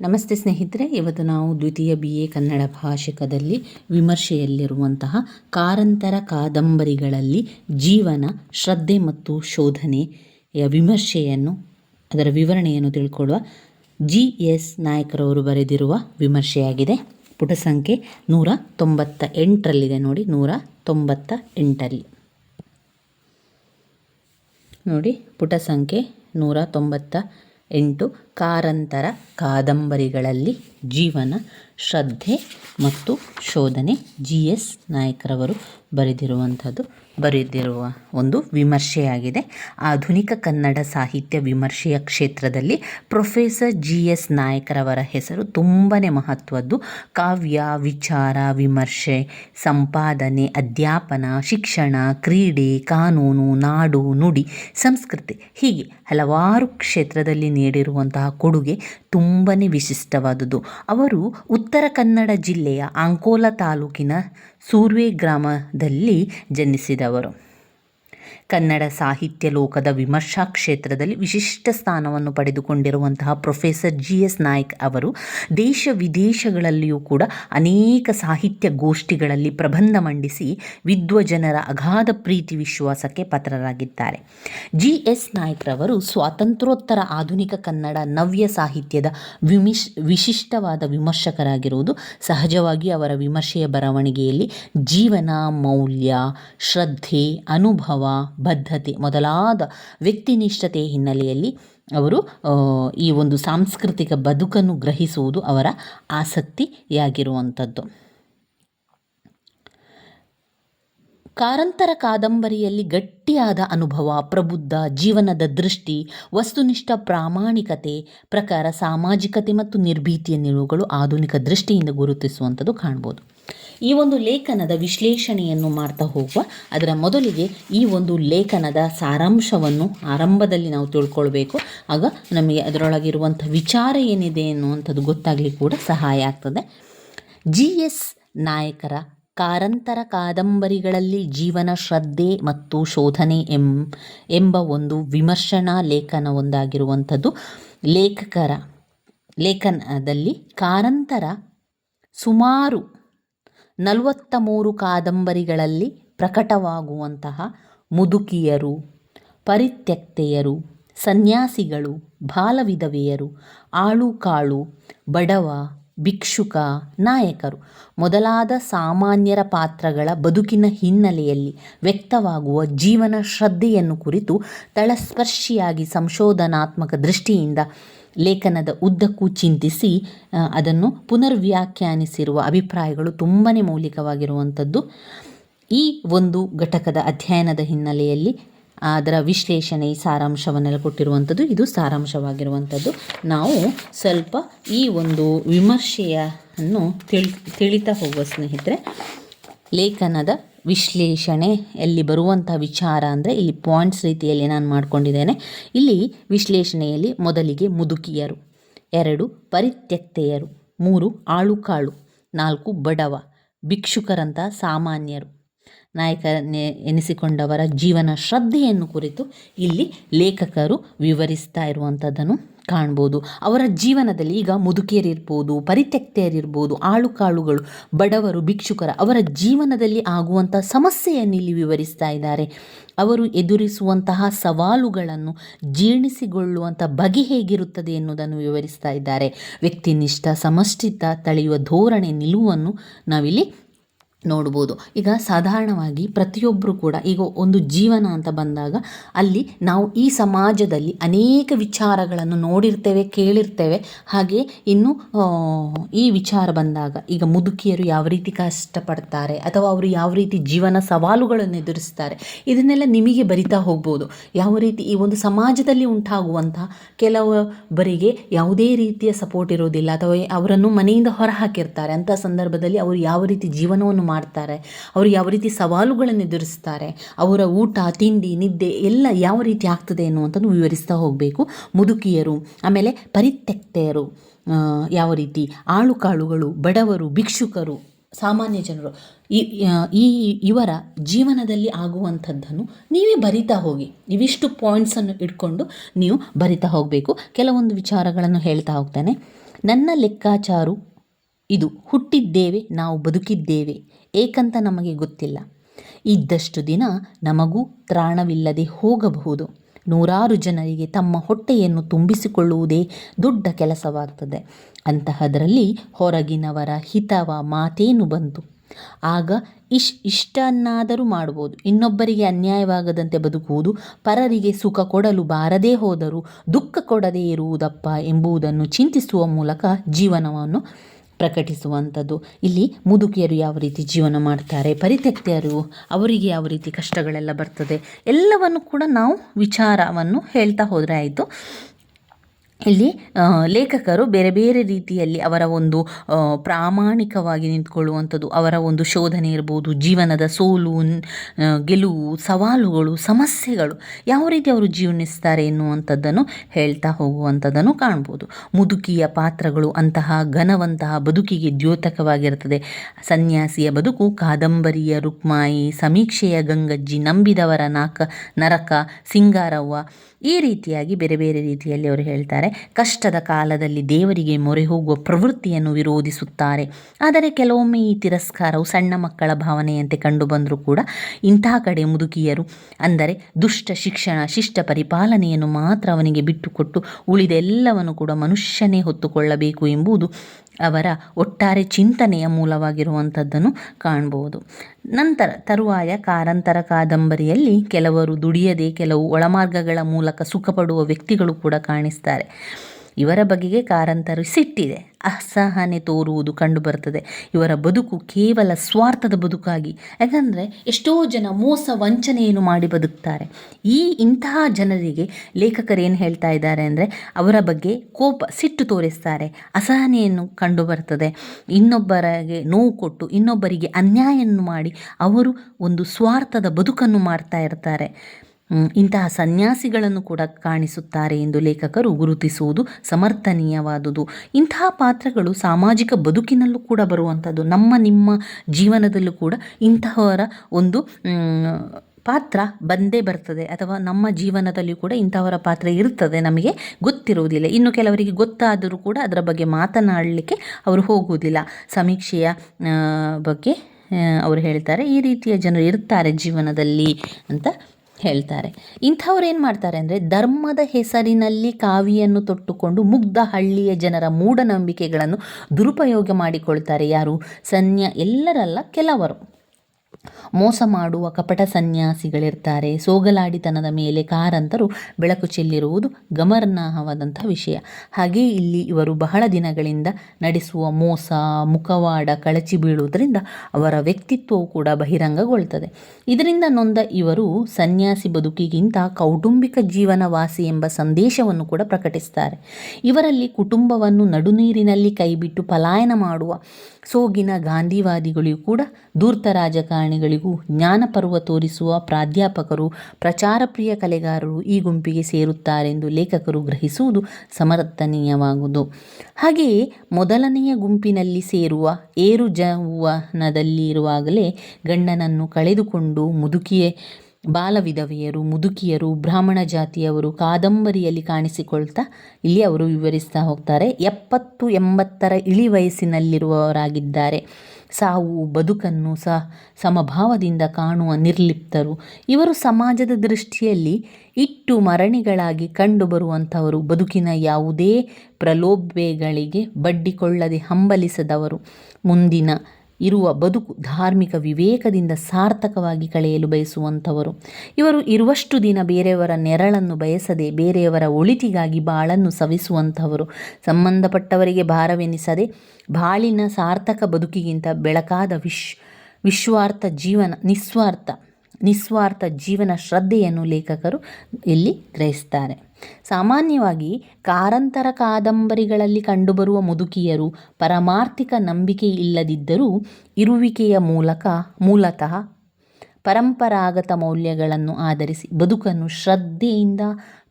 ನಮಸ್ತೆ ಸ್ನೇಹಿತರೆ, ಇವತ್ತು ನಾವು ದ್ವಿತೀಯ ಬಿ ಎ ಕನ್ನಡ ಭಾಷಿಕದಲ್ಲಿ ವಿಮರ್ಶೆಯಲ್ಲಿರುವಂತಹ ಕಾರಂತರ ಕಾದಂಬರಿಗಳಲ್ಲಿ ಜೀವನ, ಶ್ರದ್ಧೆ ಮತ್ತು ಶೋಧನೆಯ ವಿಮರ್ಶೆಯನ್ನು, ಅದರ ವಿವರಣೆಯನ್ನು ತಿಳ್ಕೊಳ್ಳುವ ಜಿ ಎಸ್ ನಾಯಕರವರು ಬರೆದಿರುವ ವಿಮರ್ಶೆಯಾಗಿದೆ. ಪುಟ ಸಂಖ್ಯೆ ನೂರ ತೊಂಬತ್ತ ಎಂಟರಲ್ಲಿದೆ ನೋಡಿ, ನೂರ ತೊಂಬತ್ತ ಎಂಟರಲ್ಲಿ ನೋಡಿ, ಪುಟ ಸಂಖ್ಯೆ ನೂರ ತೊಂಬತ್ತ ಎಂಟು ಕಾರಂತರ ಕಾದಂಬರಿಗಳಲ್ಲಿ ಜೀವನ ಶ್ರದ್ಧೆ ಮತ್ತು ಶೋಧನೆ. ಜಿ ಎಸ್ ನಾಯಕರವರು ಬರೆದಿರುವಂಥದ್ದು ಬರೆದಿರುವ ಒಂದು ವಿಮರ್ಶೆಯಾಗಿದೆ. ಆಧುನಿಕ ಕನ್ನಡ ಸಾಹಿತ್ಯ ವಿಮರ್ಶೆಯ ಕ್ಷೇತ್ರದಲ್ಲಿ ಪ್ರೊಫೆಸರ್ ಜಿ ಎಸ್ ನಾಯಕರವರ ಹೆಸರು ತುಂಬಾ ಮಹತ್ವದ್ದು. ಕಾವ್ಯ, ವಿಚಾರ, ವಿಮರ್ಶೆ, ಸಂಪಾದನೆ, ಅಧ್ಯಾಪನ, ಶಿಕ್ಷಣ, ಕ್ರೀಡೆ, ಕಾನೂನು, ನಾಡು, ನುಡಿ, ಸಂಸ್ಕೃತಿ ಹೀಗೆ ಹಲವಾರು ಕ್ಷೇತ್ರದಲ್ಲಿ ನೀಡಿರುವಂತಹ ಕೊಡುಗೆ ತುಂಬಾ ವಿಶಿಷ್ಟವಾದುದು ಅವರು ಉತ್ತರ ಕನ್ನಡ ಜಿಲ್ಲೆಯ ಅಂಕೋಲ ತಾಲೂಕಿನ ಸೂರ್ವೆ ಗ್ರಾಮದಲ್ಲಿ ಜನಿಸಿದವರು. ಕನ್ನಡ ಸಾಹಿತ್ಯ ಲೋಕದ ವಿಮರ್ಶಾ ಕ್ಷೇತ್ರದಲ್ಲಿ ವಿಶಿಷ್ಟ ಸ್ಥಾನವನ್ನು ಪಡೆದುಕೊಂಡಿರುವಂತಹ ಪ್ರೊಫೆಸರ್ ಜಿ ಎಸ್ ನಾಯ್ಕ್ ಅವರು ದೇಶ ವಿದೇಶಗಳಲ್ಲಿಯೂ ಕೂಡ ಅನೇಕ ಸಾಹಿತ್ಯ ಗೋಷ್ಠಿಗಳಲ್ಲಿ ಪ್ರಬಂಧ ಮಂಡಿಸಿ ವಿದ್ವಜನರ ಅಗಾಧ ಪ್ರೀತಿ ವಿಶ್ವಾಸಕ್ಕೆ ಪಾತ್ರರಾಗಿದ್ದಾರೆ. ಜಿ ಎಸ್ ನಾಯ್ಕ್ರವರು ಸ್ವಾತಂತ್ರ್ಯೋತ್ತರ ಆಧುನಿಕ ಕನ್ನಡ ನವ್ಯ ಸಾಹಿತ್ಯದ ವಿಮಿಶ್ ವಿಶಿಷ್ಟವಾದ ವಿಮರ್ಶಕರಾಗಿರುವುದು ಸಹಜವಾಗಿ ಅವರ ವಿಮರ್ಶೆಯ ಬರವಣಿಗೆಯಲ್ಲಿ ಜೀವನ, ಮೌಲ್ಯ, ಶ್ರದ್ಧೆ, ಅನುಭವ ಬದ್ಧತೆ, ಮೊದಲಾದ ವ್ಯಕ್ತಿನಿಷ್ಠತೆ ಹಿನ್ನೆಲೆಯಲ್ಲಿ ಅವರು ಈ ಒಂದು ಸಾಂಸ್ಕೃತಿಕ ಬದುಕನ್ನು ಗ್ರಹಿಸುವುದು ಅವರ ಆಸಕ್ತಿಯಾಗಿರುವಂಥದ್ದು. ಕಾರಂತರ ಕಾದಂಬರಿಯಲ್ಲಿ ಗಟ್ಟಿಯಾದ ಅನುಭವ, ಪ್ರಬುದ್ಧ ಜೀವನದ ದೃಷ್ಟಿ, ವಸ್ತುನಿಷ್ಠ ಪ್ರಾಮಾಣಿಕತೆ ಪ್ರಕಾರ ಸಾಮಾಜಿಕತೆ ಮತ್ತು ನಿರ್ಭೀತಿಯ ನಿಲುವುಗಳು ಆಧುನಿಕ ದೃಷ್ಟಿಯಿಂದ ಗುರುತಿಸುವಂಥದ್ದು ಕಾಣ್ಬೋದು. ಈ ಒಂದು ಲೇಖನದ ವಿಶ್ಲೇಷಣೆಯನ್ನು ಮಾಡ್ತಾ ಹೋಗುವ. ಅದರ ಮೊದಲಿಗೆ ಈ ಒಂದು ಲೇಖನದ ಸಾರಾಂಶವನ್ನು ಆರಂಭದಲ್ಲಿ ನಾವು ತಿಳ್ಕೊಳ್ಬೇಕು. ಆಗ ನಮಗೆ ಅದರೊಳಗಿರುವಂಥ ವಿಚಾರ ಏನಿದೆ ಅನ್ನುವಂಥದ್ದು ಗೊತ್ತಾಗಲಿ ಕೂಡ ಸಹಾಯ ಆಗ್ತದೆ. ಜಿ ಎಸ್ ನಾಯಕರ ಕಾರಂತರ ಕಾದಂಬರಿಗಳಲ್ಲಿ ಜೀವನ ಶ್ರದ್ಧೆ ಮತ್ತು ಶೋಧನೆ ಎಂ, ಎಂಬ ಒಂದು ವಿಮರ್ಶನಾ ಲೇಖನ ಒಂದಾಗಿರುವಂಥದ್ದು. ಲೇಖಕರ ಲೇಖನದಲ್ಲಿ ಕಾರಂತರ ಸುಮಾರು ನಲವತ್ತ ಮೂರು ಕಾದಂಬರಿಗಳಲ್ಲಿ ಪ್ರಕಟವಾಗುವಂತಹ ಮುದುಕಿಯರು, ಪರಿತ್ಯಕ್ತೆಯರು, ಸನ್ಯಾಸಿಗಳು, ಬಾಲವಿಧವೆಯರು, ಆಳುಕಾಳು, ಬಡವ, ಭಿಕ್ಷುಕ, ನಾಯಕರು. ಮೊದಲಾದ ಸಾಮಾನ್ಯರ ಪಾತ್ರಗಳ ಬದುಕಿನ ಹಿನ್ನೆಲೆಯಲ್ಲಿ ವ್ಯಕ್ತವಾಗುವ ಜೀವನ ಶ್ರದ್ಧೆಯನ್ನು ಕುರಿತು ತಳಸ್ಪರ್ಶಿಯಾಗಿ ಸಂಶೋಧನಾತ್ಮಕ ದೃಷ್ಟಿಯಿಂದ ಲೇಖನದ ಉದ್ದಕ್ಕೂ ಚಿಂತಿಸಿ ಅದನ್ನು ಪುನರ್ವ್ಯಾಖ್ಯಾನಿಸಿರುವ ಅಭಿಪ್ರಾಯಗಳು ತುಂಬಾ ಮೌಲಿಕವಾಗಿರುವಂಥದ್ದು. ಈ ಒಂದು ಘಟಕದ ಅಧ್ಯಯನದ ಹಿನ್ನೆಲೆಯಲ್ಲಿ ಅದರ ವಿಶ್ಲೇಷಣೆ ಸಾರಾಂಶವನ್ನೆಲ್ಲ ಕೊಟ್ಟಿರುವಂಥದ್ದು, ಇದು ಸಾರಾಂಶವಾಗಿರುವಂಥದ್ದು. ನಾವು ಸ್ವಲ್ಪ ಈ ಒಂದು ವಿಮರ್ಶೆಯನ್ನು ತಿಳಿ, ತಿಳಿತಾ ಹೋಗುವ ಸ್ನೇಹಿತರೆ, ಲೇಖನದ ವಿಶ್ಲೇಷಣೆಯಲ್ಲಿ ಬರುವಂಥ ವಿಚಾರ ಅಂದರೆ ಇಲ್ಲಿ ಪಾಯಿಂಟ್ಸ್ ರೀತಿಯಲ್ಲಿ ನಾನು ಮಾಡಿಕೊಂಡಿದ್ದೇನೆ. ಇಲ್ಲಿ ವಿಶ್ಲೇಷಣೆಯಲ್ಲಿ ಮೊದಲಿಗೆ ಮುದುಕಿಯರು, ಎರಡು ಪರಿತ್ಯಕ್ತೆಯರು, ಮೂರು ಆಳುಕಾಳು, ನಾಲ್ಕು ಬಡವ ಭಿಕ್ಷುಕರಂಥ ಸಾಮಾನ್ಯರು. ನಾಯಕ ಎನಿಸಿಕೊಂಡವರ ಜೀವನ ಶ್ರದ್ಧೆಯನ್ನು ಕುರಿತು ಇಲ್ಲಿ ಲೇಖಕರು ವಿವರಿಸ್ತಾ ಇರುವಂಥದ್ದನ್ನು ಕಾಣ್ಬೋದು. ಅವರ ಜೀವನದಲ್ಲಿ ಈಗ ಮುದುಕಿಯರಿರ್ಬೋದು ಪರಿತ್ಯಕ್ತೆಯರಿರ್ಬೋದು ಆಳುಕಾಳುಗಳು, ಬಡವರು, ಭಿಕ್ಷುಕರ ಅವರ ಜೀವನದಲ್ಲಿ ಆಗುವಂಥ ಸಮಸ್ಯೆಯನ್ನು ಇಲ್ಲಿ ವಿವರಿಸ್ತಾ ಇದ್ದಾರೆ. ಅವರು ಎದುರಿಸುವಂತಹ ಸವಾಲುಗಳನ್ನು ಜೀರ್ಣಿಸಿಕೊಳ್ಳುವಂಥ ಬಗೆ ಹೇಗಿರುತ್ತದೆ ಎನ್ನುವುದನ್ನು ವಿವರಿಸ್ತಾ ಇದ್ದಾರೆ. ವ್ಯಕ್ತಿನಿಷ್ಠ, ಸಮಷ್ಟಿತ, ತಳೆಯುವ ಧೋರಣೆ ನಿಲುವನ್ನು ನಾವಿಲ್ಲಿ ನೋಡ್ಬೋದು. ಈಗ ಸಾಧಾರಣವಾಗಿ ಪ್ರತಿಯೊಬ್ಬರು ಕೂಡ ಈಗ ಒಂದು ಜೀವನ ಅಂತ ಬಂದಾಗ ಅಲ್ಲಿ ನಾವು ಈ ಸಮಾಜದಲ್ಲಿ ಅನೇಕ ವಿಚಾರಗಳನ್ನು ನೋಡಿರ್ತೇವೆ, ಕೇಳಿರ್ತೇವೆ. ಹಾಗೆ ಇನ್ನು ಈ ವಿಚಾರ ಬಂದಾಗ ಈಗ ಮುದುಕಿಯರು ಯಾವ ರೀತಿ ಕಷ್ಟಪಡ್ತಾರೆ ಅಥವಾ ಅವರು ಯಾವ ರೀತಿ ಜೀವನ ಸವಾಲುಗಳನ್ನು ಎದುರಿಸ್ತಾರೆ, ಇದನ್ನೆಲ್ಲ ನಿಮಗೆ ಬರಿತಾ ಹೋಗ್ಬೋದು. ಯಾವ ರೀತಿ ಈ ಒಂದು ಸಮಾಜದಲ್ಲಿ ಉಂಟಾಗುವಂತಹ ಕೆಲವೊಬ್ಬರಿಗೆ ಯಾವುದೇ ರೀತಿಯ ಸಪೋರ್ಟ್ ಇರೋದಿಲ್ಲ ಅಥವಾ ಅವರನ್ನು ಮನೆಯಿಂದ ಹೊರ ಹಾಕಿರ್ತಾರೆ ಅಂಥ ಸಂದರ್ಭದಲ್ಲಿ ಅವರು ಯಾವ ರೀತಿ ಜೀವನವನ್ನು ಮಾಡ್ತಾರೆ. ಅವರು ಯಾವ ರೀತಿ ಸವಾಲುಗಳನ್ನು ಎದುರಿಸ್ತಾರೆ, ಅವರ ಊಟ, ತಿಂಡಿ, ನಿದ್ದೆ ಎಲ್ಲ ಯಾವ ರೀತಿ ಆಗ್ತದೆ ಅನ್ನುವಂಥದ್ದು ವಿವರಿಸ್ತಾ ಹೋಗಬೇಕು. ಮುದುಕಿಯರು, ಆಮೇಲೆ ಪರಿತ್ಯಕ್ತೆಯರು ಯಾವ ರೀತಿ ಆಳು ಕಾಳುಗಳು ಬಡವರು, ಭಿಕ್ಷುಕರು, ಸಾಮಾನ್ಯ ಜನರು, ಈ ಇವರ ಜೀವನದಲ್ಲಿ ಆಗುವಂಥದ್ದನ್ನು ನೀವೇ ಬರಿತಾ ಹೋಗಿ. ಇವಿಷ್ಟು ಪಾಯಿಂಟ್ಸನ್ನು ಇಟ್ಕೊಂಡು ನೀವು ಬರಿತಾ ಹೋಗಬೇಕು. ಕೆಲವೊಂದು ವಿಚಾರಗಳನ್ನು ಹೇಳ್ತಾ ಹೋಗ್ತಾನೆ. ನನ್ನ ಲೆಕ್ಕಾಚಾರು ಇದು ಹುಟ್ಟಿದ್ದೇವೆ, ನಾವು ಬದುಕಿದ್ದೇವೆ. ಏಕಂತ ನಮಗೆ ಗೊತ್ತಿಲ್ಲ. ಇದ್ದಷ್ಟು ದಿನ ನಮಗೂ ತ್ರಾಣವಿಲ್ಲದೆ ಹೋಗಬಹುದು. ನೂರಾರು ಜನರಿಗೆ ತಮ್ಮ ಹೊಟ್ಟೆಯನ್ನು ತುಂಬಿಸಿಕೊಳ್ಳುವುದೇ ದೊಡ್ಡ ಕೆಲಸವಾಗ್ತದೆ. ಅಂತಹದರಲ್ಲಿ ಹೊರಗಿನವರ ಹಿತವ ಮಾತೇನು ಬಂತು? ಆಗ ಇಶ್ ಇಷ್ಟನ್ನಾದರೂ ಮಾಡ್ಬೋದು. ಇನ್ನೊಬ್ಬರಿಗೆ ಅನ್ಯಾಯವಾಗದಂತೆ ಬದುಕುವುದು, ಪರರಿಗೆ ಸುಖ ಕೊಡಲು ಬಾರದೇ ಹೋದರೂ, ದುಃಖ ಕೊಡದೇ ಇರುವುದಪ್ಪ ಎಂಬುದನ್ನು ಚಿಂತಿಸುವ ಮೂಲಕ ಜೀವನವನ್ನು ಪ್ರಕಟಿಸುವಂಥದ್ದು. ಇಲ್ಲಿ ಮುದುಕಿಯರು ಯಾವ ರೀತಿ ಜೀವನ ಮಾಡ್ತಾರೆ ಪರಿತ್ಯಕ್ತಿಯರು ಅವರಿಗೆ ಯಾವ ರೀತಿ ಕಷ್ಟಗಳೆಲ್ಲ ಬರ್ತದೆ, ಎಲ್ಲವನ್ನು ಕೂಡ ನಾವು ವಿಚಾರವನ್ನು ಹೇಳ್ತಾ ಹೋದರೆ ಆಯಿತು. ಇಲ್ಲಿ ಲೇಖಕರು ಬೇರೆ ಬೇರೆ ರೀತಿಯಲ್ಲಿ ಅವರ ಒಂದು ಪ್ರಾಮಾಣಿಕವಾಗಿ ನಿಂತ್ಕೊಳ್ಳುವಂಥದ್ದು, ಅವರ ಒಂದು ಶೋಧನೆ ಇರ್ಬೋದು, ಜೀವನದ ಸೋಲು ಗೆಲುವು, ಸವಾಲುಗಳು, ಸಮಸ್ಯೆಗಳು, ಯಾವ ರೀತಿ ಅವರು ಜೀವನಿಸ್ತಾರೆ ಎನ್ನುವಂಥದ್ದನ್ನು ಹೇಳ್ತಾ ಹೋಗುವಂಥದ್ದನ್ನು ಕಾಣ್ಬೋದು. ಮುದುಕಿಯ ಪಾತ್ರಗಳು ಅಂತಹ ಘನವಂತಹ ಬದುಕಿಗೆ ದ್ಯೋತಕವಾಗಿರುತ್ತದೆ ಸನ್ಯಾಸಿಯ ಬದುಕು, ಕಾದಂಬರಿಯ ರುಕ್ಮಾಯಿ, ಸಮೀಕ್ಷೆಯ ಗಂಗಜ್ಜಿ, ನಂಬಿದವರ ನಾಕ ನರಕ, ಸಿಂಗಾರವ್ವ ಈ ರೀತಿಯಾಗಿ ಬೇರೆ ಬೇರೆ ರೀತಿಯಲ್ಲಿ ಅವರು ಹೇಳ್ತಾರೆ, ಕಷ್ಟದ ಕಾಲದಲ್ಲಿ ದೇವರಿಗೆ ಮೊರೆ ಹೋಗುವ ಪ್ರವೃತ್ತಿಯನ್ನು ವಿರೋಧಿಸುತ್ತಾರೆ. ಆದರೆ ಕೆಲವೊಮ್ಮೆ ಈ ತಿರಸ್ಕಾರವು ಸಣ್ಣ ಮಕ್ಕಳ ಭಾವನೆಯಂತೆ ಕಂಡುಬಂದರೂ ಕೂಡ ಇಂತಹ ಕಡೆ ಮುದುಕಿಯರು ಅಂದರೆ ದುಷ್ಟ ಶಿಕ್ಷಣ, ಶಿಷ್ಟ ಪರಿಪಾಲನೆಯನ್ನು ಮಾತ್ರ ಅವನಿಗೆ ಬಿಟ್ಟುಕೊಟ್ಟು ಉಳಿದೆಲ್ಲವನ್ನು ಕೂಡ ಮನುಷ್ಯನೇ ಹೊತ್ತುಕೊಳ್ಳಬೇಕು ಎಂಬುದು ಅವರ ಒಟ್ಟಾರೆ ಚಿಂತನೆಯ ಮೂಲವಾಗಿರುವಂಥದ್ದನ್ನು ಕಾಣ್ಬೋದು. ನಂತರ ತರುವಾಯ ಕಾರಂತರ ಕಾದಂಬರಿಯಲ್ಲಿ ಕೆಲವರು ದುಡಿಯದೆ ಕೆಲವು ಒಳಮಾರ್ಗಗಳ ಮೂಲಕ ಸುಖಪಡುವ ವ್ಯಕ್ತಿಗಳು ಕೂಡ ಕಾಣಿಸ್ತಾರೆ. ಇವರ ಬಗೆಗೆ ಕಾರಂತರು ಸಿಟ್ಟಿದೆ ಅಸಹನೆ ತೋರುವುದು ಕಂಡುಬರುತ್ತದೆ. ಇವರ ಬದುಕು ಕೇವಲ ಸ್ವಾರ್ಥದ ಬದುಕಾಗಿ, ಯಾಕಂದರೆ ಎಷ್ಟೋ ಜನ ಮೋಸ ವಂಚನೆಯನ್ನು ಮಾಡಿ ಬದುಕ್ತಾರೆ. ಈ ಇಂತಹ ಜನರಿಗೆ ಲೇಖಕರು ಏನು ಹೇಳ್ತಾ ಇದ್ದಾರೆ ಅಂದರೆ, ಅವರ ಬಗ್ಗೆ ಕೋಪ ಸಿಟ್ಟು ತೋರಿಸ್ತಾರೆ. ಅಸಹನೆಯನ್ನು ಕಂಡುಬರ್ತದೆ. ಇನ್ನೊಬ್ಬರಿಗೆ ನೋವು ಕೊಟ್ಟು, ಇನ್ನೊಬ್ಬರಿಗೆ ಅನ್ಯಾಯವನ್ನು ಮಾಡಿ ಅವರು ಒಂದು ಸ್ವಾರ್ಥದ ಬದುಕನ್ನು ಮಾಡ್ತಾ ಇರ್ತಾರೆ. ಇಂತಹ ಸನ್ಯಾಸಿಗಳನ್ನು ಕೂಡ ಕಾಣಿಸುತ್ತಾರೆ ಎಂದು ಲೇಖಕರು ಗುರುತಿಸುವುದು ಸಮರ್ಥನೀಯವಾದುದು. ಇಂತಹ ಪಾತ್ರಗಳು ಸಾಮಾಜಿಕ ಬದುಕಿನಲ್ಲೂ ಕೂಡ ಬರುವಂಥದ್ದು. ನಮ್ಮ, ನಿಮ್ಮ ಜೀವನದಲ್ಲೂ ಕೂಡ ಇಂತಹವರ ಒಂದು ಪಾತ್ರ ಬಂದೇ ಬರ್ತದೆ. ಅಥವಾ ನಮ್ಮ ಜೀವನದಲ್ಲಿ ಕೂಡ ಇಂಥವರ ಪಾತ್ರ ಇರ್ತದೆ. ನಮಗೆ ಗೊತ್ತಿರುವುದಿಲ್ಲ. ಇನ್ನು ಕೆಲವರಿಗೆ ಗೊತ್ತಾದರೂ ಕೂಡ ಅದರ ಬಗ್ಗೆ ಮಾತನಾಡಲಿಕ್ಕೆ ಅವರು ಹೋಗುವುದಿಲ್ಲ. ಸಮೀಕ್ಷೆಯ ಬಗ್ಗೆ ಅವರು ಹೇಳ್ತಾರೆ, ಈ ರೀತಿಯ ಜನರು ಇರ್ತಾರೆ ಜೀವನದಲ್ಲಿ ಅಂತ ಹೇಳ್ತಾರೆ. ಇಂಥವ್ರು ಏನು ಮಾಡ್ತಾರೆ ಅಂದರೆ ಧರ್ಮದ ಹೆಸರಿನಲ್ಲಿ ಕಾವಿಯನ್ನು ತೊಟ್ಟುಕೊಂಡು ಮುಗ್ಧ ಹಳ್ಳಿಯ ಜನರ ಮೂಢನಂಬಿಕೆಗಳನ್ನು ದುರುಪಯೋಗ ಮಾಡಿಕೊಳ್ತಾರೆ ಯಾರು? ಸನ್ಯ, ಎಲ್ಲರಲ್ಲ ಕೆಲವರು. ಮೋಸ ಮಾಡುವ ಕಪಟ ಸನ್ಯಾಸಿಗಳಿರ್ತಾರೆ. ಸೋಗಲಾಡಿತನದ ಮೇಲೆ ಕಾರಂತರು ಬೆಳಕು ಚೆಲ್ಲಿರುವುದು ಗಮನಾರ್ಹವಾದಂಥ ವಿಷಯ. ಹಾಗೆ ಇಲ್ಲಿ ಇವರು ಬಹಳ ದಿನಗಳಿಂದ ನಡೆಸುವ ಮೋಸ, ಮುಖವಾಡ, ಕಳಚಿ ಬೀಳುವುದರಿಂದ ಅವರ ವ್ಯಕ್ತಿತ್ವವು ಕೂಡ ಬಹಿರಂಗಗೊಳ್ತದೆ ಇದರಿಂದ ನೊಂದ ಇವರು ಸನ್ಯಾಸಿ ಬದುಕಿಗಿಂತ ಕೌಟುಂಬಿಕ ಜೀವನವಾಸಿ ಎಂಬ ಸಂದೇಶವನ್ನು ಕೂಡ ಪ್ರಕಟಿಸ್ತಾರೆ. ಇವರಲ್ಲಿ ಕುಟುಂಬವನ್ನು ನಡುನೀರಿನಲ್ಲಿ ಕೈಬಿಟ್ಟು ಪಲಾಯನ ಮಾಡುವ ಸೋಗಿನ ಗಾಂಧಿವಾದಿಗಳಿಗೂ ಕೂಡ ಧೂರ್ತ ರಾಜಕಾರಣಿಗಳಿಗೂ ಜ್ಞಾನಪರ್ವ ತೋರಿಸುವ ಪ್ರಾಧ್ಯಾಪಕರು ಪ್ರಚಾರಪ್ರಿಯ ಕಲೆಗಾರರು ಈ ಗುಂಪಿಗೆ ಸೇರುತ್ತಾರೆಂದು ಲೇಖಕರು ಗ್ರಹಿಸುವುದು ಸಮರ್ಥನೀಯವಾಗುವುದು. ಹಾಗೆಯೇ ಮೊದಲನೆಯ ಗುಂಪಿನಲ್ಲಿ ಸೇರುವ ಏರು ಜವನದಲ್ಲಿರುವಾಗಲೇ ಗಂಡನನ್ನು ಕಳೆದುಕೊಂಡು ಮುದುಕಿಯೇ ಬಾಲವಿಧವೆಯರು, ಮುದುಕಿಯರು, ಬ್ರಾಹ್ಮಣ ಜಾತಿಯವರು ಕಾದಂಬರಿಯಲ್ಲಿ ಕಾಣಿಸಿಕೊಳ್ತಾ ಇಲ್ಲಿ ಅವರು ವಿವರಿಸ್ತಾ ಹೋಗ್ತಾರೆ. ಎಪ್ಪತ್ತು ಎಂಬತ್ತರ ಇಳಿ ವಯಸ್ಸಿನಲ್ಲಿರುವವರಾಗಿದ್ದಾರೆ. ಸಾವು, ಬದುಕನ್ನು ಸಹ ಸಮಭಾವದಿಂದ ಕಾಣುವ ನಿರ್ಲಿಪ್ತರು. ಇವರು ಸಮಾಜದ ದೃಷ್ಟಿಯಲ್ಲಿ ಇಟ್ಟು ಮರಣಿಗಳಾಗಿ ಕಂಡುಬರುವಂಥವರು. ಬದುಕಿನ ಯಾವುದೇ ಪ್ರಲೋಭೆಗಳಿಗೆ ಬಡ್ಡಿಕೊಳ್ಳದೆ ಹಂಬಲಿಸದವರು. ಮುಂದಿನ ಇರುವ ಬದುಕು ಧಾರ್ಮಿಕ ವಿವೇಕದಿಂದ ಸಾರ್ಥಕವಾಗಿ ಕಳೆಯಲು ಬಯಸುವಂಥವರು. ಇವರು ಇರುವಷ್ಟು ದಿನ ಬೇರೆಯವರ ನೆರಳನ್ನು ಬಯಸದೆ ಬೇರೆಯವರ ಒಳಿತಿಗಾಗಿ ಬಾಳನ್ನು ಸವಿಸುವಂಥವರು. ಸಂಬಂಧಪಟ್ಟವರಿಗೆ ಭಾರವೆನಿಸದೆ ಬಾಳಿನ ಸಾರ್ಥಕ ಬದುಕಿಗಿಂತ ಬೆಳಕಾದ ವಿಶ್, ವಿಶ್ವಾರ್ಥ ಜೀವನ, ನಿಸ್ವಾರ್ಥ ನಿಸ್ವಾರ್ಥ ಜೀವನ ಶ್ರದ್ಧೆಯನ್ನು ಲೇಖಕರು ಇಲ್ಲಿ ಗ್ರಹಿಸ್ತಾರೆ. ಸಾಮಾನ್ಯವಾಗಿ ಕಾರಂತರ ಕಾದಂಬರಿಗಳಲ್ಲಿ ಕಂಡುಬರುವ ಮುದುಕಿಯರು ಪರಮಾರ್ಥಿಕ ನಂಬಿಕೆ ಇಲ್ಲದಿದ್ದರೂ ಇರುವಿಕೆಯ ಮೂಲಕ ಮೂಲತಃ ಪರಂಪರಾಗತ ಮೌಲ್ಯಗಳನ್ನು ಆಧರಿಸಿ ಬದುಕನ್ನು ಶ್ರದ್ಧೆಯಿಂದ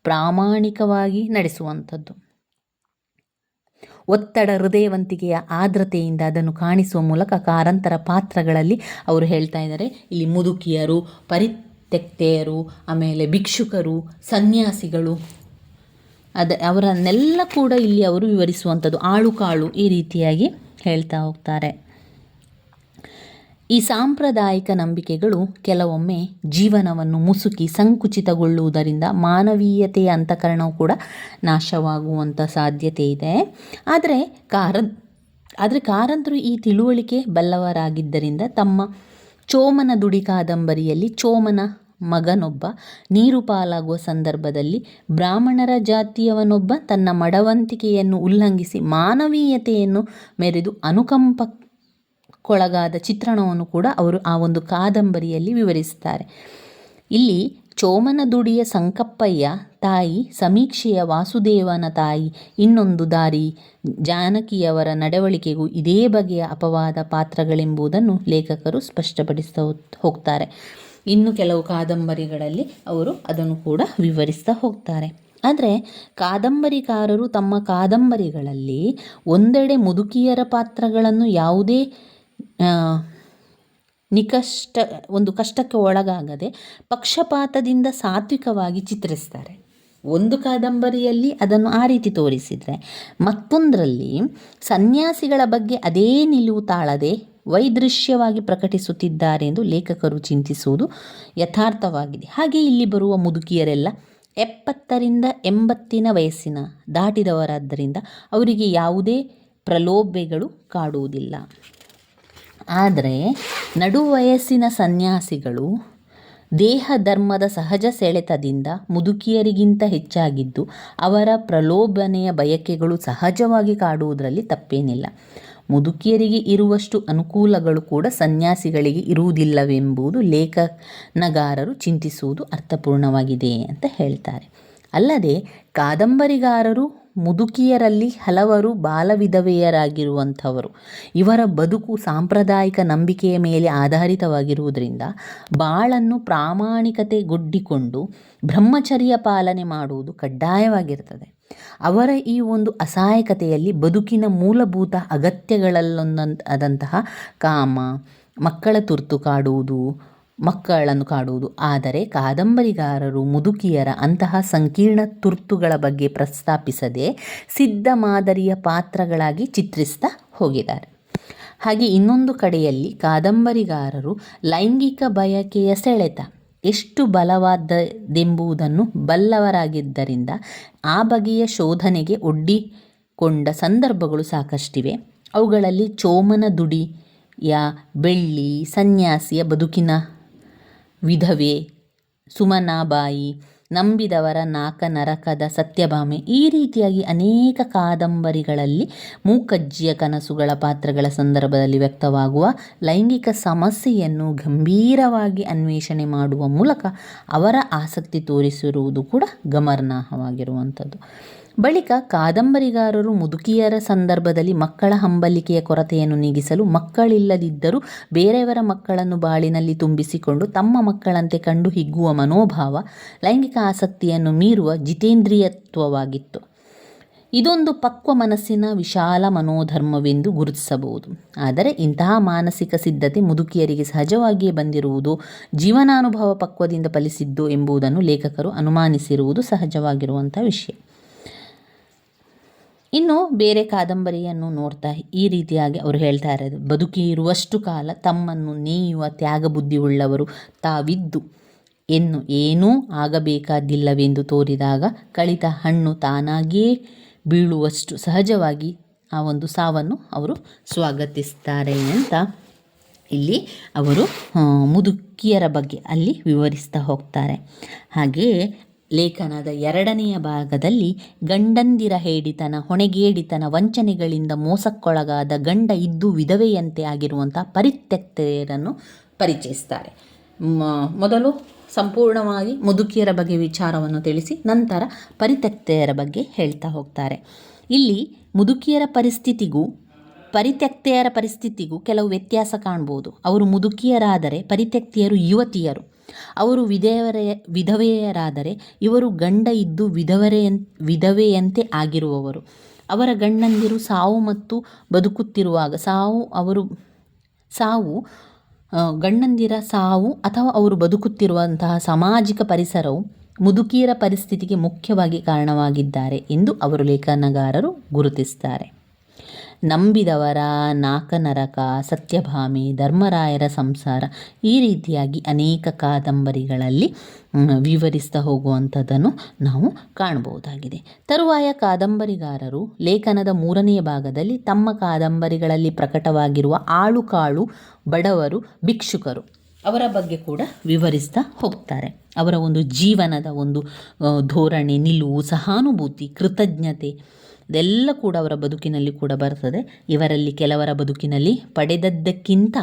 ಪ್ರಾಮಾಣಿಕವಾಗಿ ನಡೆಸುವಂಥದ್ದು. ಒತ್ತಡ ಹೃದಯವಂತಿಕೆಯ ಆರ್ದ್ರತೆಯಿಂದ ಅದನ್ನು ಕಾಣಿಸುವ ಮೂಲಕ ಕಾರಂತರ ಪಾತ್ರಗಳಲ್ಲಿ ಅವರು ಹೇಳ್ತಾ ಇದ್ದಾರೆ. ಇಲ್ಲಿ ಮುದುಕಿಯರು, ಪರಿತ್ಯಕ್ತೆಯರು, ಆಮೇಲೆ ಭಿಕ್ಷುಕರು, ಸನ್ಯಾಸಿಗಳು ಅದ ಅವರನ್ನೆಲ್ಲ ಕೂಡ ಇಲ್ಲಿ ಅವರು ವಿವರಿಸುವಂಥದ್ದು ಆಳು ಕಾಳು ಈ ರೀತಿಯಾಗಿ ಹೇಳ್ತಾ ಹೋಗ್ತಾರೆ. ಈ ಸಾಂಪ್ರದಾಯಿಕ ನಂಬಿಕೆಗಳು ಕೆಲವೊಮ್ಮೆ ಜೀವನವನ್ನು ಮುಸುಕಿ ಸಂಕುಚಿತಗೊಳ್ಳುವುದರಿಂದ ಮಾನವೀಯತೆಯ ಅಂತಃಕರಣವು ಕೂಡ ನಾಶವಾಗುವಂಥ ಸಾಧ್ಯತೆ ಇದೆ. ಆದರೆ ಕಾರ ಆದರೆ ಕಾರಂತರು ಈ ತಿಳುವಳಿಕೆ ಬಲ್ಲವರಾಗಿದ್ದರಿಂದ ತಮ್ಮ ಚೋಮನ ದುಡಿ ಕಾದಂಬರಿಯಲ್ಲಿ ಚೋಮನ ಮಗನೊಬ್ಬ ನೀರು ಪಾಲಾಗುವ ಸಂದರ್ಭದಲ್ಲಿ ಬ್ರಾಹ್ಮಣರ ಜಾತಿಯವನೊಬ್ಬ ತನ್ನ ಮಡವಂತಿಕೆಯನ್ನು ಉಲ್ಲಂಘಿಸಿ ಮಾನವೀಯತೆಯನ್ನು ಮೆರೆದು ಅನುಕಂಪಕ್ಕೊಳಗಾದ ಚಿತ್ರಣವನ್ನು ಕೂಡ ಅವರು ಆ ಒಂದು ಕಾದಂಬರಿಯಲ್ಲಿ ವಿವರಿಸ್ತಾರೆ ಇಲ್ಲಿ ಚೋಮನ ದುಡಿಯ ಸಂಕಪ್ಪಯ್ಯ ತಾಯಿ, ಸಮೀಕ್ಷೆಯ ವಾಸುದೇವನ ತಾಯಿ, ಇನ್ನೊಂದು ದಾರಿ ಜಾನಕಿಯವರ ನಡವಳಿಕೆಗೂ ಇದೇ ಬಗೆಯ ಅಪವಾದ ಪಾತ್ರಗಳೆಂಬುದನ್ನು ಲೇಖಕರು ಸ್ಪಷ್ಟಪಡಿಸ್ತಾ ಹೋಗ್ತಾರೆ. ಇನ್ನು ಕೆಲವು ಕಾದಂಬರಿಗಳಲ್ಲಿ ಅವರು ಅದನ್ನು ಕೂಡ ವಿವರಿಸ್ತಾ ಹೋಗ್ತಾರೆ. ಆದರೆ ಕಾದಂಬರಿಕಾರರು ತಮ್ಮ ಕಾದಂಬರಿಗಳಲ್ಲಿ ಒಂದೆಡೆ ಮುದುಕಿಯರ ಪಾತ್ರಗಳನ್ನು ಯಾವುದೇ ನಿಕಷ್ಟ, ಒಂದು ಕಷ್ಟಕ್ಕೆ ಒಳಗಾಗದೆ ಪಕ್ಷಪಾತದಿಂದ ಸಾತ್ವಿಕವಾಗಿ ಚಿತ್ರಿಸ್ತಾರೆ. ಒಂದು ಕಾದಂಬರಿಯಲ್ಲಿ ಅದನ್ನು ಆ ರೀತಿ ತೋರಿಸಿದರೆ ಮತ್ತೊಂದರಲ್ಲಿ ಸನ್ಯಾಸಿಗಳ ಬಗ್ಗೆ ಅದೇ ನಿಲುವು ತಾಳದೆ ವೈದೃಶ್ಯವಾಗಿ ಪ್ರಕಟಿಸುತ್ತಿದ್ದಾರೆ ಎಂದು ಲೇಖಕರು ಚಿಂತಿಸುವುದು ಯಥಾರ್ಥವಾಗಿದೆ. ಹಾಗೆ ಇಲ್ಲಿ ಬರುವ ಮುದುಕಿಯರೆಲ್ಲ ಎಪ್ಪತ್ತರಿಂದ ಎಂಬತ್ತಿನ ವಯಸ್ಸಿನ ದಾಟಿದವರಾದ್ದರಿಂದ ಅವರಿಗೆ ಯಾವುದೇ ಪ್ರಲೋಭೆಗಳು ಕಾಡುವುದಿಲ್ಲ. ಆದರೆ ನಡು ವಯಸ್ಸಿನ ಸನ್ಯಾಸಿಗಳು ದೇಹ ಧರ್ಮದ ಸಹಜ ಸೆಳೆತದಿಂದ ಮುದುಕಿಯರಿಗಿಂತ ಹೆಚ್ಚಾಗಿದ್ದು ಅವರ ಪ್ರಲೋಭನೆಯ ಬಯಕೆಗಳು ಸಹಜವಾಗಿ ಕಾಡುವುದರಲ್ಲಿ ತಪ್ಪೇನಿಲ್ಲ. ಮುದುಕಿಯರಿಗೆ ಇರುವಷ್ಟು ಅನುಕೂಲಗಳು ಕೂಡ ಸನ್ಯಾಸಿಗಳಿಗೆ ಇರುವುದಿಲ್ಲವೆಂಬುದು ಲೇಖನಗಾರರು ಚಿಂತಿಸುವುದು ಅರ್ಥಪೂರ್ಣವಾಗಿದೆ ಅಂತ ಹೇಳ್ತಾರೆ. ಅಲ್ಲದೆ ಕಾದಂಬರಿಗಾರರು ಮುದುಕಿಯರಲ್ಲಿ ಹಲವರು ಬಾಲವಿಧವೆಯರಾಗಿರುವಂಥವರು. ಇವರ ಬದುಕು ಸಾಂಪ್ರದಾಯಿಕ ನಂಬಿಕೆಯ ಮೇಲೆ ಆಧಾರಿತವಾಗಿರುವುದರಿಂದ ಬಾಳನ್ನು ಪ್ರಾಮಾಣಿಕತೆಗೊಡ್ಡಿಕೊಂಡು ಬ್ರಹ್ಮಚರ್ಯ ಪಾಲನೆ ಮಾಡುವುದು ಕಡ್ಡಾಯವಾಗಿರ್ತದೆ. ಅವರ ಈ ಒಂದು ಅಸಹಾಯಕತೆಯಲ್ಲಿ ಬದುಕಿನ ಮೂಲಭೂತ ಅಗತ್ಯಗಳಲ್ಲೊಂದಂತಹ ಕಾಮ, ಮಕ್ಕಳ ತುರ್ತು ಕಾಡುವುದು, ಮಕ್ಕಳನ್ನು ಕಾಡುವುದು. ಆದರೆ ಕಾದಂಬರಿಗಾರರು, ಮುದುಕಿಯರ ಅಂತಹ ಸಂಕೀರ್ಣ ತುರ್ತುಗಳ ಬಗ್ಗೆ ಪ್ರಸ್ತಾಪಿಸದೆ ಸಿದ್ಧ ಮಾದರಿಯ ಪಾತ್ರಗಳಾಗಿ ಚಿತ್ರಿಸ್ತಾ ಹೋಗಿದ್ದಾರೆ. ಹಾಗೆ ಇನ್ನೊಂದು ಕಡೆಯಲ್ಲಿ ಕಾದಂಬರಿಗಾರರು ಲೈಂಗಿಕ ಬಯಕೆಯ ಸೆಳೆತ. ಎಷ್ಟು ಬಲವಾದದೆಂಬುದನ್ನು ಬಲ್ಲವರಾಗಿದ್ದರಿಂದ ಆ ಬಗೆಯ ಶೋಧನೆಗೆ ಒಡ್ಡಿಕೊಂಡ ಸಂದರ್ಭಗಳು ಸಾಕಷ್ಟಿವೆ. ಅವುಗಳಲ್ಲಿ ಚೋಮನ ದುಡಿಯ ಬೆಳ್ಳಿ, ಸನ್ಯಾಸಿಯ ಬದುಕಿನ ವಿಧವೆ, ಸುಮನಾಬಾಯಿ ನಂಬಿದವರ ನಾಕ ನರಕದ ಸತ್ಯಭಾಮೆ. ಈ ರೀತಿಯಾಗಿ ಅನೇಕ ಕಾದಂಬರಿಗಳಲ್ಲಿ ಮೂಕಜ್ಜಿಯ ಕನಸುಗಳ ಪಾತ್ರಗಳ ಸಂದರ್ಭದಲ್ಲಿ ವ್ಯಕ್ತವಾಗುವ ಲೈಂಗಿಕ ಸಮಸ್ಯೆಯನ್ನು ಗಂಭೀರವಾಗಿ ಅನ್ವೇಷಣೆ ಮಾಡುವ ಮೂಲಕ ಅವರ ಆಸಕ್ತಿ ತೋರಿಸಿರುವುದು ಕೂಡ ಗಮನಾರ್ಹವಾಗಿರುವಂಥದ್ದು. ಬಳಿಕ ಕಾದಂಬರಿಗಾರರು ಮುದುಕಿಯರ ಸಂದರ್ಭದಲ್ಲಿ ಮಕ್ಕಳ ಹಂಬಲಿಕೆಯ ಕೊರತೆಯನ್ನು ನೀಗಿಸಲು ಮಕ್ಕಳಿಲ್ಲದಿದ್ದರೂ ಬೇರೆಯವರ ಮಕ್ಕಳನ್ನು ಬಾಳಿನಲ್ಲಿ ತುಂಬಿಸಿಕೊಂಡು ತಮ್ಮ ಮಕ್ಕಳಂತೆ ಕಂಡು ಹಿಗ್ಗುವ ಮನೋಭಾವ, ಲೈಂಗಿಕ ಆಸಕ್ತಿಯನ್ನು ಮೀರುವ ಜಿತೇಂದ್ರಿಯತ್ವವಾಗಿತ್ತು. ಇದೊಂದು ಪಕ್ವ ಮನಸ್ಸಿನ ವಿಶಾಲ ಮನೋಧರ್ಮವೆಂದು ಗುರುತಿಸಬಹುದು. ಆದರೆ ಇಂತಹ ಮಾನಸಿಕ ಸಿದ್ಧತೆ ಮುದುಕಿಯರಿಗೆ ಸಹಜವಾಗಿಯೇ ಬಂದಿರುವುದು ಜೀವನಾನುಭವ ಪಕ್ವದಿಂದ ಫಲಿಸಿದ್ದು ಎಂಬುದನ್ನು ಲೇಖಕರು ಅನುಮಾನಿಸಿರುವುದು ಸಹಜವಾಗಿರುವಂಥ ವಿಷಯ. ಇನ್ನು ಬೇರೆ ಕಾದಂಬರಿಯನ್ನು ನೋಡ್ತಾ ಈ ರೀತಿಯಾಗಿ ಅವರು ಹೇಳ್ತಾ ಇರೋದು, ಬದುಕಿ ಇರುವಷ್ಟು ಕಾಲ ತಮ್ಮನ್ನು ನೇಯುವ ತ್ಯಾಗ ಬುದ್ಧಿ ಉಳ್ಳವರು ತಾವಿದ್ದು. ಎನ್ನು ಏನೂ ಆಗಬೇಕಾದಿಲ್ಲವೆಂದು ತೋರಿದಾಗ ಕಳಿತ ಹಣ್ಣು ತಾನಾಗಿಯೇ ಬೀಳುವಷ್ಟು ಸಹಜವಾಗಿ ಆ ಒಂದು ಸಾವನ್ನು ಅವರು ಸ್ವಾಗತಿಸ್ತಾರೆ ಅಂತ ಇಲ್ಲಿ ಅವರು ಮುದುಕಿಯರ ಬಗ್ಗೆ ಅಲ್ಲಿ ವಿವರಿಸ್ತಾ ಹೋಗ್ತಾರೆ. ಹಾಗೆಯೇ ಲೇಖನದ ಎರಡನೆಯ ಭಾಗದಲ್ಲಿ ಗಂಡಂದಿರ ಹೇಡಿತನ, ಹೊಣೆಗೇಡಿತನ, ವಂಚನೆಗಳಿಂದ ಮೋಸಕ್ಕೊಳಗಾದ ಗಂಡ ಇದ್ದು ವಿಧವೆಯಂತೆ ಆಗಿರುವಂಥ ಪರಿತ್ಯಕ್ತೆಯರನ್ನು ಪರಿಚಯಿಸ್ತಾರೆ. ಮೊದಲು ಸಂಪೂರ್ಣವಾಗಿ ಮುದುಕಿಯರ ಬಗ್ಗೆ ವಿಚಾರವನ್ನು ತಿಳಿಸಿ, ನಂತರ ಪರಿತ್ಯಕ್ತೆಯರ ಬಗ್ಗೆ ಹೇಳ್ತಾ ಹೋಗ್ತಾರೆ. ಇಲ್ಲಿ ಮುದುಕಿಯರ ಪರಿಸ್ಥಿತಿಗೂ ಪರಿತ್ಯಕ್ತೆಯರ ಪರಿಸ್ಥಿತಿಗೂ ಕೆಲವು ವ್ಯತ್ಯಾಸ ಕಾಣ್ಬೋದು. ಅವರು ಮುದುಕಿಯರಾದರೆ ಪರಿತ್ಯಕ್ತಿಯರು ಯುವತಿಯರು. ಅವರು ವಿಧೆಯವರೆಯ ವಿಧವೆಯರಾದರೆ ಇವರು ಗಂಡ ಇದ್ದು ವಿಧವರೆಯ ವಿಧವೆಯಂತೆ ಆಗಿರುವವರು. ಅವರ ಗಂಡಂದಿರು ಸಾವು ಮತ್ತು ಬದುಕುತ್ತಿರುವಾಗ ಸಾವು ಅವರು, ಸಾವು ಗಂಡಂದಿರ ಸಾವು ಅಥವಾ ಅವರು ಬದುಕುತ್ತಿರುವಂತಹ ಸಾಮಾಜಿಕ ಪರಿಸರವು ಮುದುಕಿಯರ ಪರಿಸ್ಥಿತಿಗೆ ಮುಖ್ಯವಾಗಿ ಕಾರಣವಾಗಿದ್ದಾರೆ ಎಂದು ಅವರು ಲೇಖನಗಾರರು ಗುರುತಿಸ್ತಾರೆ. ನಂಬಿದವರ ನಾಕನರಕ, ಸತ್ಯಭಾಮಿ, ಧರ್ಮರಾಯರ ಸಂಸಾರ ಈ ರೀತಿಯಾಗಿ ಅನೇಕ ಕಾದಂಬರಿಗಳಲ್ಲಿ ವಿವರಿಸ್ತಾ ಹೋಗುವಂಥದ್ದನ್ನು ನಾವು ಕಾಣಬಹುದಾಗಿದೆ. ತರುವಾಯ ಕಾದಂಬರಿಗಾರರು ಲೇಖನದ ಮೂರನೆಯ ಭಾಗದಲ್ಲಿ ತಮ್ಮ ಕಾದಂಬರಿಗಳಲ್ಲಿ ಪ್ರಕಟವಾಗಿರುವ ಆಳುಕಾಳು ಬಡವರು, ಭಿಕ್ಷುಕರು ಅವರ ಬಗ್ಗೆ ಕೂಡ ವಿವರಿಸ್ತಾ ಹೋಗ್ತಾರೆ. ಅವರ ಒಂದು ಜೀವನದ ಒಂದು ಧೋರಣೆ, ನಿಲುವು, ಸಹಾನುಭೂತಿ, ಕೃತಜ್ಞತೆ ಇದೆಲ್ಲ ಕೂಡ ಅವರ ಬದುಕಿನಲ್ಲಿ ಕೂಡ ಬರ್ತದೆ. ಇವರಲ್ಲಿ ಕೆಲವರ ಬದುಕಿನಲ್ಲಿ ಪಡೆದದ್ದಕ್ಕಿಂತ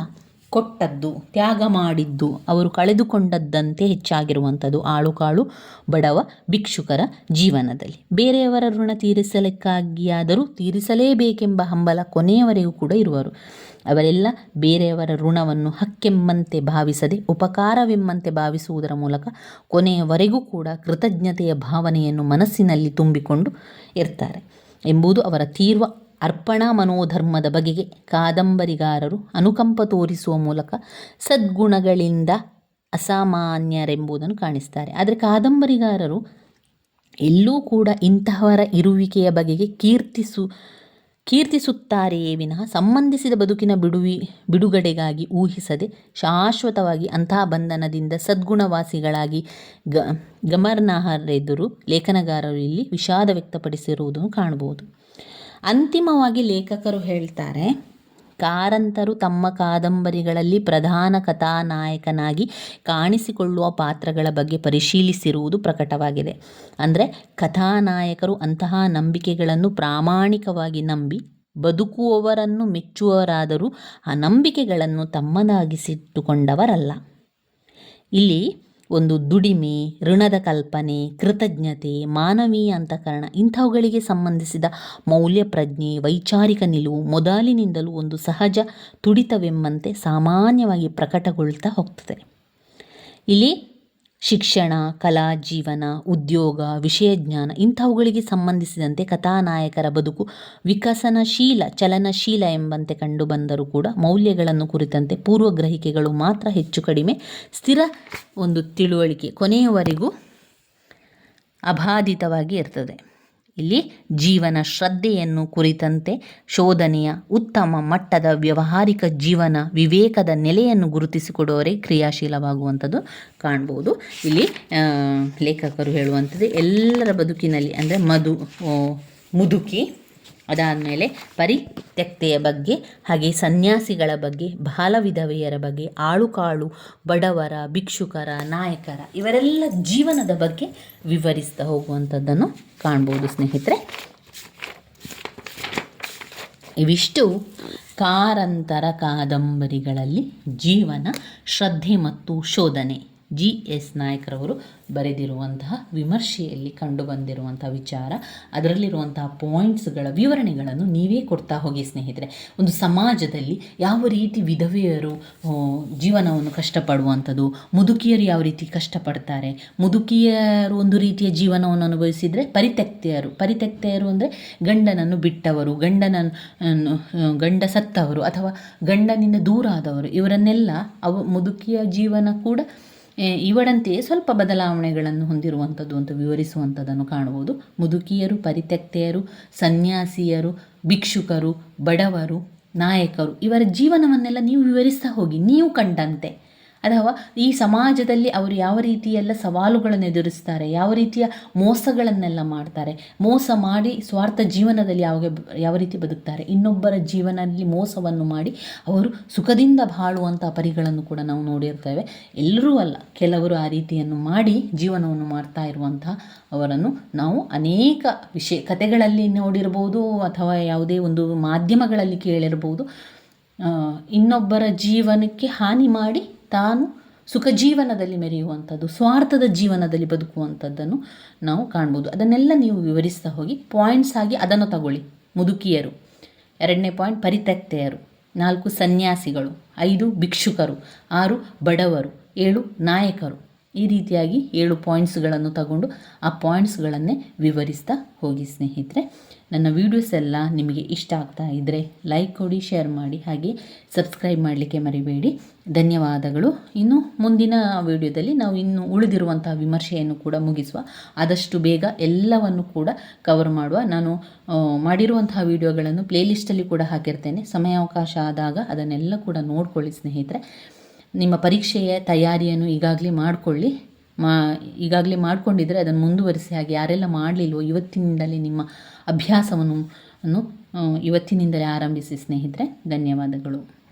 ಕೊಟ್ಟದ್ದು, ತ್ಯಾಗ ಮಾಡಿದ್ದು, ಅವರು ಕಳೆದುಕೊಂಡದ್ದಂತೆ ಹೆಚ್ಚಾಗಿರುವಂಥದ್ದು ಆಳುಕಾಳು ಬಡವ ಭಿಕ್ಷುಕರ ಜೀವನದಲ್ಲಿ. ಬೇರೆಯವರ ಋಣ ತೀರಿಸಲಿಕ್ಕಾಗಿಯಾದರೂ ತೀರಿಸಲೇಬೇಕೆಂಬ ಹಂಬಲ ಕೊನೆಯವರೆಗೂ ಕೂಡ ಇರುವರು. ಅವರೆಲ್ಲ ಬೇರೆಯವರ ಋಣವನ್ನು ಹಕ್ಕೆಂಬಂತೆ ಭಾವಿಸದೆ, ಉಪಕಾರವೆಂಬಂತೆ ಭಾವಿಸುವುದರ ಮೂಲಕ ಕೊನೆಯವರೆಗೂ ಕೂಡ ಕೃತಜ್ಞತೆಯ ಭಾವನೆಯನ್ನು ಮನಸ್ಸಿನಲ್ಲಿ ತುಂಬಿಕೊಂಡು ಇರ್ತಾರೆ. ಎಂಬುದು ಅವರ ತೀರ್ವ ಅರ್ಪಣಾ ಮನೋಧರ್ಮದ ಬಗೆಗೆ ಕಾದಂಬರಿಗಾರರು ಅನುಕಂಪ ತೋರಿಸುವ ಮೂಲಕ ಸದ್ಗುಣಗಳಿಂದ ಅಸಾಮಾನ್ಯರೆಂಬುದನ್ನು ಕಾಣಿಸ್ತಾರೆ. ಆದರೆ ಕಾದಂಬರಿಗಾರರು ಎಲ್ಲೂ ಕೂಡ ಇಂತಹವರ ಇರುವಿಕೆಯ ಬಗೆಗೆ ಕೀರ್ತಿಸು ಕೀರ್ತಿಸುತ್ತಾರೆಯೇ ವಿನಃ ಸಂಬಂಧಿಸಿದ ಬದುಕಿನ ಬಿಡುವಿ, ಬಿಡುಗಡೆಗಾಗಿ ಊಹಿಸದೆ ಶಾಶ್ವತವಾಗಿ ಅಂತಹ ಬಂಧನದಿಂದ ಸದ್ಗುಣವಾಸಿಗಳಾಗಿ ಗ, ಗಮನಾರ್ಹರೆದುರು ಲೇಖನಗಾರರು ಇಲ್ಲಿ ವಿಷಾದ ವ್ಯಕ್ತಪಡಿಸಿರುವುದನ್ನು ಕಾಣಬಹುದು. ಅಂತಿಮವಾಗಿ ಲೇಖಕರು ಹೇಳ್ತಾರೆ ಕಾರಂತರು ತಮ್ಮ ಕಾದಂಬರಿಗಳಲ್ಲಿ ಪ್ರಧಾನ ಕಥಾನಾಯಕನಾಗಿ ಕಾಣಿಸಿಕೊಳ್ಳುವ ಪಾತ್ರಗಳ ಬಗ್ಗೆ ಪರಿಶೀಲಿಸಿರುವುದು ಪ್ರಕಟವಾಗಿದೆ. ಅಂದರೆ ಕಥಾನಾಯಕರು ಅಂತಹ ನಂಬಿಕೆಗಳನ್ನು ಪ್ರಾಮಾಣಿಕವಾಗಿ ನಂಬಿ ಬದುಕುವವರನ್ನು ಮೆಚ್ಚುವವರಾದರೂ ಆ ನಂಬಿಕೆಗಳನ್ನು ತಮ್ಮದಾಗಿಸಿಟ್ಟುಕೊಂಡವರಲ್ಲ. ಇಲ್ಲಿ ಒಂದು ದುಡಿಮೆ, ಋಣದ ಕಲ್ಪನೆ, ಕೃತಜ್ಞತೆ, ಮಾನವೀಯ ಅಂತಃಕರಣ ಇಂಥವುಗಳಿಗೆ ಸಂಬಂಧಿಸಿದ ಮೌಲ್ಯ ಪ್ರಜ್ಞೆ, ವೈಚಾರಿಕ ನಿಲುವು ಮೊದಲಿನಿಂದಲೂ ಒಂದು ಸಹಜ ತುಡಿತವೆಂಬಂತೆ ಸಾಮಾನ್ಯವಾಗಿ ಪ್ರಕಟಗೊಳ್ತಾ ಹೋಗ್ತದೆ. ಇಲ್ಲಿ ಶಿಕ್ಷಣ, ಕಲಾ, ಜೀವನ, ಉದ್ಯೋಗ, ವಿಷಯ ಜ್ಞಾನ ಇಂಥವುಗಳಿಗೆ ಸಂಬಂಧಿಸಿದಂತೆ ಕಥಾನಾಯಕರ ಬದುಕು ವಿಕಸನಶೀಲ, ಚಲನಶೀಲ ಎಂಬಂತೆ ಕಂಡುಬಂದರೂ ಕೂಡ ಮೌಲ್ಯಗಳನ್ನು ಕುರಿತಂತೆ ಪೂರ್ವಗ್ರಹಿಕೆಗಳು ಮಾತ್ರ ಹೆಚ್ಚು ಕಡಿಮೆ. ಸ್ಥಿರ ಒಂದು ತಿಳುವಳಿಕೆ ಕೊನೆಯವರೆಗೂ ಅಬಾಧಿತವಾಗಿ ಇರ್ತದೆ. ಇಲ್ಲಿ ಜೀವನ ಶ್ರದ್ಧೆಯನ್ನು ಕುರಿತಂತೆ ಶೋಧನೆಯ ಉತ್ತಮ ಮಟ್ಟದ ವ್ಯಾವಹಾರಿಕ ಜೀವನ ವಿವೇಕದ ನೆಲೆಯನ್ನು ಗುರುತಿಸಿಕೊಡುವವರೇ ಕ್ರಿಯಾಶೀಲವಾಗುವಂಥದ್ದು ಕಾಣ್ಬೋದು. ಇಲ್ಲಿ ಲೇಖಕರು ಹೇಳುವಂಥದ್ದು ಎಲ್ಲರ ಬದುಕಿನಲ್ಲಿ, ಅಂದರೆ ಮಧು ಮುದುಕಿ ಅದಾದಮೇಲೆ ಪರಿತ್ಯಕ್ತೆಯ ಬಗ್ಗೆ, ಹಾಗೆ ಸನ್ಯಾಸಿಗಳ ಬಗ್ಗೆ ಬಾಲ ವಿಧವೆಯರ ಬಗ್ಗೆ, ಆಳುಕಾಳು, ಬಡವರ, ಭಿಕ್ಷುಕರ, ನಾಯಕರ ಇವರೆಲ್ಲ ಜೀವನದ ಬಗ್ಗೆ ವಿವರಿಸ್ತಾ ಹೋಗುವಂಥದ್ದನ್ನು ಕಾಣ್ಬೋದು ಸ್ನೇಹಿತರೆ. ಇವಿಷ್ಟು ಕಾರಂತರ ಕಾದಂಬರಿಗಳಲ್ಲಿ ಜೀವನ, ಶ್ರದ್ಧೆ ಮತ್ತು ಶೋಧನೆ. ಜಿ ಎಸ್ ನಾಯಕರವರು ಬರೆದಿರುವಂತಹ ವಿಮರ್ಶೆಯಲ್ಲಿ ಕಂಡುಬಂದಿರುವಂತಹ ವಿಚಾರ, ಅದರಲ್ಲಿರುವಂತಹ ಪಾಯಿಂಟ್ಸ್ಗಳ ವಿವರಣೆಗಳನ್ನು ನೀವೇ ಕೊಡ್ತಾ ಹೋಗಿ ಸ್ನೇಹಿತರೆ. ಒಂದು ಸಮಾಜದಲ್ಲಿ ಯಾವ ರೀತಿ ವಿಧವೆಯರು ಜೀವನವನ್ನು ಕಷ್ಟಪಡುವಂಥದ್ದು, ಮುದುಕಿಯರು ಯಾವ ರೀತಿ ಕಷ್ಟಪಡ್ತಾರೆ, ಮುದುಕಿಯರು ಒಂದು ರೀತಿಯ ಜೀವನವನ್ನು ಅನುಭವಿಸಿದರೆ ಪರಿತ್ಯಕ್ತೆಯರು ಪರಿತ್ಯಕ್ತೆಯರು ಅಂದರೆ ಗಂಡನನ್ನು ಬಿಟ್ಟವರು, ಗಂಡನನ್ನು ಗಂಡ ಸತ್ತವರು ಅಥವಾ ಗಂಡನಿಂದ ದೂರ ಆದವರು ಇವರನ್ನೆಲ್ಲ ಅವ, ಮುದುಕಿಯ ಜೀವನ ಕೂಡ ಏ, ಇವರಂತೆಯೇ ಸ್ವಲ್ಪ ಬದಲಾವಣೆಗಳನ್ನು ಹೊಂದಿರುವಂಥದ್ದು ಅಂತ ವಿವರಿಸುವಂಥದ್ದನ್ನು ಕಾಣಬಹುದು. ಮುದುಕಿಯರು ಪರಿತ್ಯಕ್ತೆಯರು ಸನ್ಯಾಸಿಯರು ಭಿಕ್ಷುಕರು ಬಡವರು ನಾಯಕರು ಇವರ ಜೀವನವನ್ನೆಲ್ಲ ನೀವು ವಿವರಿಸ್ತಾ ಹೋಗಿ ನೀವು ಕಂಡಂತೆ. ಅಥವಾ ಈ ಸಮಾಜದಲ್ಲಿ ಅವರು ಯಾವ ರೀತಿಯೆಲ್ಲ ಸವಾಲುಗಳನ್ನು ಎದುರಿಸ್ತಾರೆ, ಯಾವ ರೀತಿಯ ಮೋಸಗಳನ್ನೆಲ್ಲ ಮಾಡ್ತಾರೆ, ಮೋಸ ಮಾಡಿ ಸ್ವಾರ್ಥ ಜೀವನದಲ್ಲಿ ಯಾವ ಯಾವ ರೀತಿ ಬದುಕ್ತಾರೆ, ಇನ್ನೊಬ್ಬರ ಜೀವನದಲ್ಲಿ ಮೋಸವನ್ನು ಮಾಡಿ ಅವರು ಸುಖದಿಂದ ಬಾಳುವಂಥ ಪರಿಗಳನ್ನು ಕೂಡ ನಾವು ನೋಡಿರ್ತೇವೆ. ಎಲ್ಲರೂ ಅಲ್ಲ, ಕೆಲವರು ಆ ರೀತಿಯನ್ನು ಮಾಡಿ ಜೀವನವನ್ನು ಮಾಡ್ತಾ ಇರುವಂತಹ ಅವರನ್ನು ನಾವು ಅನೇಕ ವಿಷಯ, ಕಥೆಗಳಲ್ಲಿ ನೋಡಿರ್ಬೋದು ಅಥವಾ ಯಾವುದೇ ಒಂದು ಮಾಧ್ಯಮಗಳಲ್ಲಿ ಕೇಳಿರ್ಬೋದು. ಇನ್ನೊಬ್ಬರ ಜೀವನಕ್ಕೆ ಹಾನಿ ಮಾಡಿ ತಾನು ಸುಖ ಜೀವನದಲ್ಲಿ ಮೆರೆಯುವಂಥದ್ದು, ಸ್ವಾರ್ಥದ ಜೀವನದಲ್ಲಿ ಬದುಕುವಂಥದ್ದನ್ನು ನಾವು ಕಾಣ್ಬೋದು. ಅದನ್ನೆಲ್ಲ ನೀವು ವಿವರಿಸ್ತಾ ಹೋಗಿ ಪಾಯಿಂಟ್ಸ್ ಆಗಿ ಅದನ್ನು ತಗೊಳ್ಳಿ. ಮುದುಕಿಯರು. ಎರಡನೇ ಪಾಯಿಂಟ್ ಪರಿತ್ಯಕ್ತೆಯರು. ನಾಲ್ಕು, ಸನ್ಯಾಸಿಗಳು. ಐದು, ಭಿಕ್ಷುಕರು. ಆರು, ಬಡವರು. ಏಳು, ನಾಯಕರು. ಈ ರೀತಿಯಾಗಿ ಏಳು ಪಾಯಿಂಟ್ಸ್ಗಳನ್ನು ತಗೊಂಡು ಆ ಪಾಯಿಂಟ್ಸ್ಗಳನ್ನೇ ವಿವರಿಸ್ತಾ ಹೋಗಿ ಸ್ನೇಹಿತರೆ. ನನ್ನ ವೀಡಿಯೋಸ್ ಎಲ್ಲ ನಿಮಗೆ ಇಷ್ಟ ಆಗ್ತಾ ಇದ್ದರೆ ಲೈಕ್ ಕೊಡಿ, ಶೇರ್ ಮಾಡಿ, ಹಾಗೆ ಸಬ್ಸ್ಕ್ರೈಬ್ ಮಾಡಲಿಕ್ಕೆ ಮರಿಬೇಡಿ. ಧನ್ಯವಾದಗಳು. ಇನ್ನು ಮುಂದಿನ ವಿಡಿಯೋದಲ್ಲಿ ನಾವು ಇನ್ನು ಉಳಿದಿರುವಂತಹ ವಿಮರ್ಶೆಯನ್ನು ಕೂಡ ಮುಗಿಸುವ, ಆದಷ್ಟು ಬೇಗ ಎಲ್ಲವನ್ನು ಕೂಡ ಕವರ್ ಮಾಡುವ, ನಾನು ಮಾಡಿರುವಂತಹ ವಿಡಿಯೋಗಳನ್ನು ಪ್ಲೇಲಿಸ್ಟಲ್ಲಿ ಕೂಡ ಹಾಕಿರ್ತೇನೆ. ಸಮಯಾವಕಾಶ ಆದಾಗ ಅದನ್ನೆಲ್ಲ ಕೂಡ ನೋಡ್ಕೊಳ್ಳಿ ಸ್ನೇಹಿತರೆ. ನಿಮ್ಮ ಪರೀಕ್ಷೆಯ ತಯಾರಿಯನ್ನು ಈಗಾಗಲೇ ಮಾಡಿಕೊಳ್ಳಿ. ಮಾ, ಈಗಾಗಲೇ ಮಾಡಿಕೊಂಡಿದ್ದರೆ ಅದನ್ನು ಮುಂದುವರಿಸಿ ಹಾಗೆ ಯಾರೆಲ್ಲ ಮಾಡಲಿಲ್ವೋ ಇವತ್ತಿನಿಂದಲೇ ನಿಮ್ಮ ಅಭ್ಯಾಸವನ್ನು ಇವತ್ತಿನಿಂದಲೇ ಆರಂಭಿಸಿ ಸ್ನೇಹಿತರೆ. ಧನ್ಯವಾದಗಳು.